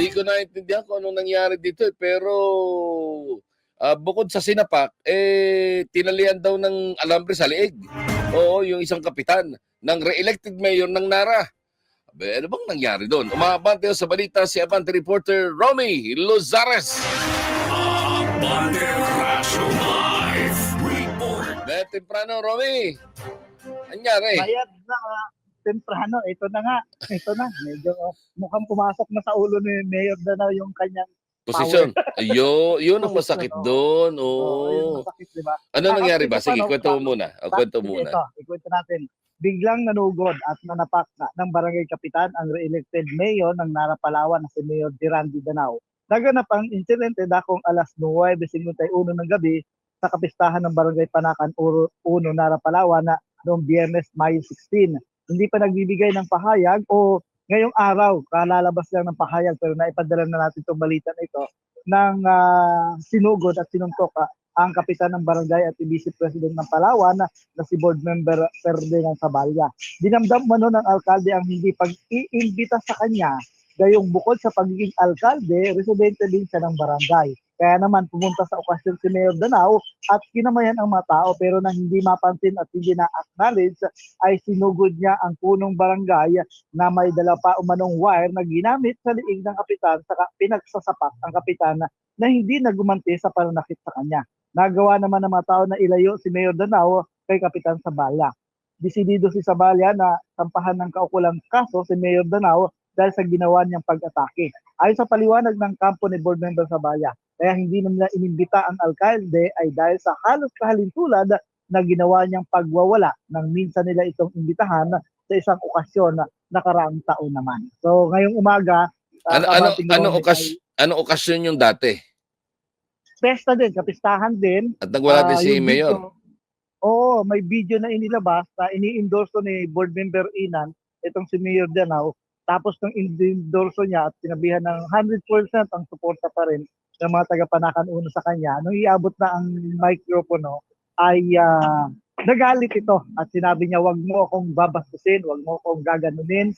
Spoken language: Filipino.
Hindi ko naintindihan kung anong nangyari dito eh. Pero ah, bukod sa sinapak, eh, tinalian daw ng alambre sa liig. Oo, yung isang kapitan ng re-elected mayor ng Nara. Abe, ano bang nangyari doon? Umabante sa balita si Abante reporter Romy Lozares. Abante Raso Live Report. Be, temprano, Romy. Nangyari. Bayad na ah, temprano, ito na nga, ito na. Medyo ah, mukhang pumasok na sa ulo ni Mayor Danao yung kanyang Posisyon. Yo, yun ang masakit Posisyon, doon. oh, yun Oo. ang masakit, di ba? Ano Ah, nangyari ba? Sige, kwento mo muna. O, kwento Sige, muna. Ito, ikwento natin. Biglang nanugod at nanapak na ng barangay kapitan ang re-elected mayor ng Nara Palawan na si Mayor Dirandi Danao. Naganap ang insidente dakong alas 9.51 ng gabi sa kapistahan ng barangay Panakan 1 Nara Palawan na noong Biyernes, Mayo 16. Hindi pa nagbibigay ng pahayag o ngayong araw, kalalabas lang ng pahayag pero naipadala na natin itong balita na ito ng ah, sinugod at sinuntok ah, ang kapitan ng barangay at vice president ng Palawan na, na si board member Ferdinand Sabalya. Dinamdam mano ng alkalde ang hindi pag-iimbita sa kanya gayong bukod sa pagiging alkalde, residente din siya ng barangay. Kaya naman pumunta sa okasyon si Mayor Danao at kinamayan ang mga tao pero nang hindi mapansin at hindi na-acknowledge ay sinugod niya ang punong barangay na may dala pa umanong wire na ginamit sa liig ng kapitan saka pinagsasapak ang kapitan na, hindi nagumanti sa pananakit sa kanya. Nagawa naman ng mga tao na ilayo si Mayor Danao kay Kapitan Sabala. Desidido si Sabala na sampahan ng kaukulang kaso si Mayor Danao dahil sa ginawa niyang pag-atake. Ayon sa paliwanag ng kampo ni Board Member Sabaya, kaya hindi na nila inimbita ang alkalde ay dahil sa halos kahalintulad na ginawa niyang pagwawala nang minsan nila itong imbitahan sa isang okasyon na nakaraang taon naman. So ngayong umaga, ah, Ano, ano, ano, okas, ay ano okasyon yung dati? pesta din, kapistahan din. At nagwala din Ah, si Mayor. video- Oo, may video na inilabas na ini-endorse ni board member Inan, itong si Mayor Danao. Tapos nung endorso niya at sinabihan ng 100% ang suporta pa rin ng mga taga-panakan uno sa kanya, nung iabot na ang microphone ay ah, nagalit ito at sinabi niya, wag mo akong babastusin, wag mo akong gaganunin,